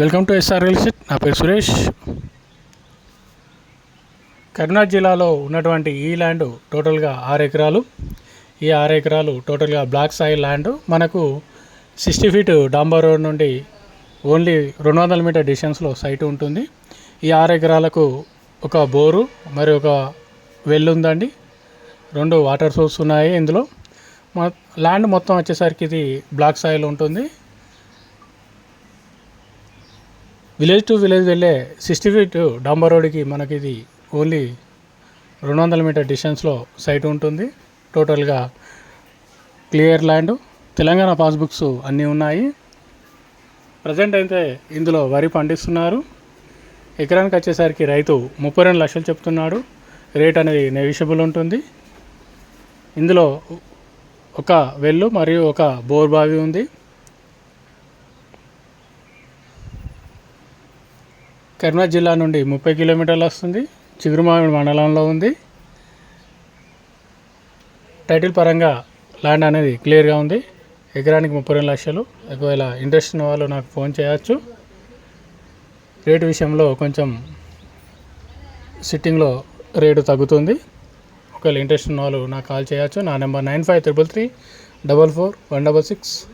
Welcome to S R real estate. నా పేరు సురేష్. కరీంనగర్ జిల్లాలో ఉన్నటువంటి ఈ ల్యాండ్ టోటల్గా ఆరు ఎకరాలు. ఈ ఆరు ఎకరాలు టోటల్గా బ్లాక్ సాయి ల్యాండ్. మనకు సిక్స్టీ ఫీట్ డాంబర్ రోడ్ నుండి ఓన్లీ రెండు వందల మీటర్ డిస్టెన్స్లో సైట్ ఉంటుంది. ఈ ఆరు ఎకరాలకు ఒక బోరు మరి ఒక వెల్ ఉందండి. రెండు వాటర్ సోర్స్ ఉన్నాయి ఇందులో. మా ల్యాండ్ మొత్తం వచ్చేసరికి ఇది బ్లాక్ సాయిల్ ఉంటుంది. విలేజ్ టు విలేజ్ వెళ్ళే సిక్స్టీ ఫీట్ డాంబర్ రోడ్కి మనకి ఇది ఓన్లీ రెండు వందల మీటర్ డిస్టెన్స్లో సైట్ ఉంటుంది. టోటల్గా క్లియర్ ల్యాండ్ తెలంగాణ పాస్బుక్స్ అన్నీ ఉన్నాయి. ప్రజెంట్ అయితే ఇందులో వరి పండిస్తున్నారు. ఎకరానికి వచ్చేసరికి రైతు ముప్పై రెండు లక్షలు చెప్తున్నాడు. రేట్ అనేది నెగిషియబుల్ ఉంటుంది. ఇందులో ఒక వెల్లు మరియు ఒక బోర్ బావి ఉంది. కరీంనగర్ జిల్లా నుండి ముప్పై కిలోమీటర్లు వస్తుంది. చిగురుమామిడి మండలంలో ఉంది. టైటిల్ పరంగా ల్యాండ్ అనేది క్లియర్గా ఉంది. ఎకరానికి ముప్పై రెండు లక్షలు. ఒకవేళ ఇంట్రెస్ట్ ఉన్న వాళ్ళు నాకు ఫోన్ చేయవచ్చు రేటు విషయంలో కొంచెం సిట్టింగ్లో రేటు తగ్గుతుంది. ఒకవేళ ఇంట్రెస్ట్ ఉన్న వాళ్ళు నాకు కాల్ చేయవచ్చు నా number nine five triple three double four one double six